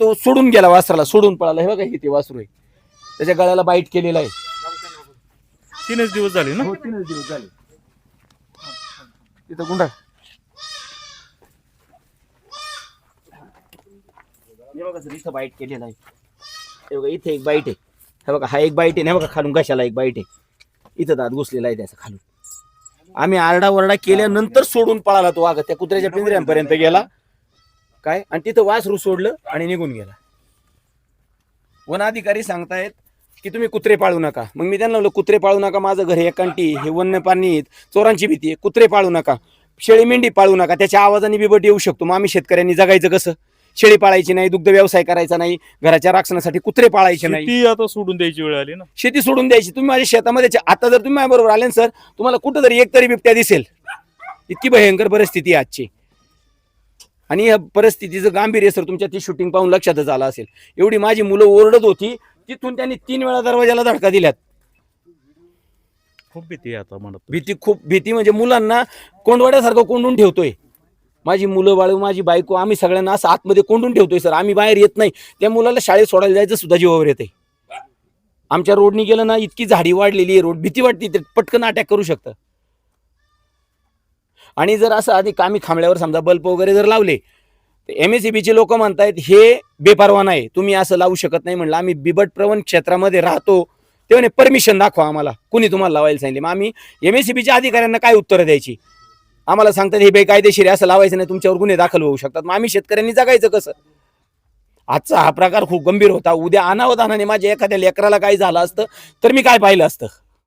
तो सोडून गेला वासराला सोडून पळाला. हे बघा हे ते वासरू आहे. त्याच्या गळ्याला बाईट केलेला आहे. तीनच दिवस झाले ना? हो, तीनच दिवस झाले. तिथं गुंडा. हे बघा सर इथं बाईट केलेला आहे. हे बघा इथे एक बाईट आहे. हे बघा हा एक बाईट आहे. ना बघा खालून कशाला एक बाईट आहे. इथं दात घुसलेला आहे त्याचा खालून. आम्ही आरडा ओरडा केल्यानंतर सोडून पळाला तो वाघ. त्या कुत्र्याच्या पिंजऱ्यांपर्यंत गेला. काय? आणि तिथं वासरू सोडलं आणि निघून गेला. वन अधिकारी सांगतायत की तुम्ही कुत्रे पाळू नका. मग मी त्यांना म्हणलं कुत्रे पाळू नका माझं घर एकांटी हे वन्य पाणी चोरांची भीती आहे कुत्रे पाळू नका शेळी मेंढी पाळू नका त्याच्या आवाजाने बिबट येऊ शकतो मग आम्ही शेतकऱ्यांनी जगायचं कसं? शेळी पाळायची नाही दुग्ध व्यवसाय करायचा नाही घराच्या राखणासाठी कुत्रे पाळायचे नाही. आता सोडून द्यायची वेळ आली ना. शेती सोडून द्यायची. तुम्ही माझ्या शेतामध्ये आता जर तुम्ही माझ्या बरोबर आले ना सर तुम्हाला कुठं तरी एक तरी बिबट्या दिसेल. इतकी भयंकर परिस्थिती आहे आजची. आणि या परिस्थितीचं गांभीर्य सर तुमच्या ती शूटिंग पाहून लक्षातच आलं असेल. एवढी माझी मुलं ओरडत होती तिथून त्यांनी तीन वेळा दरवाजाला धडका दिल्यात. खूप भीती आहे आता म्हणत भीती खूप भीती म्हणजे मुलांना कोंडवाड्यासारखं कोंडून ठेवतोय. माझी मुलं बाळू माझी बायको आम्ही सगळ्यांना असं आतमध्ये कोंडून ठेवतोय सर. आम्ही बाहेर येत नाही. त्या मुलाला शाळेत सोडायला जायचं सुद्धा जीवावर येते आमच्या रोडनी गेलं ना इतकी झाडी वाढलेली आहे रोड भीती वाटते ते पटकन अटॅक करू शकतं. आणि जर असं आधी कामी खांबल्यावर समजा बल्ब वगैरे जर लावले एम एस चे लोक म्हणतायत हे बेपरवाना आहे तुम्ही असं लावू शकत नाही. म्हणलं आम्ही बिबट प्रवण क्षेत्रामध्ये राहतो. ते म्हणे परमिशन दाखवा आम्हाला. कुणी तुम्हाला लावायला सांगितले? मग आम्ही एम एस सी अधिकाऱ्यांना काय उत्तरं द्यायची? आम्हाला सांगतात हे बेकायदेशीर असं लावायचं नाही. तुमच्यावर गुन्हे दाखल होऊ शकतात. मग आम्ही शेतकऱ्यांनी जगायचं कसं? आजचा हा प्रकार खूप गंभीर होता. उद्या अनावधानाने माझ्या एखाद्या लेकराला काय झालं असतं तर मी काय पाहिलं असतं?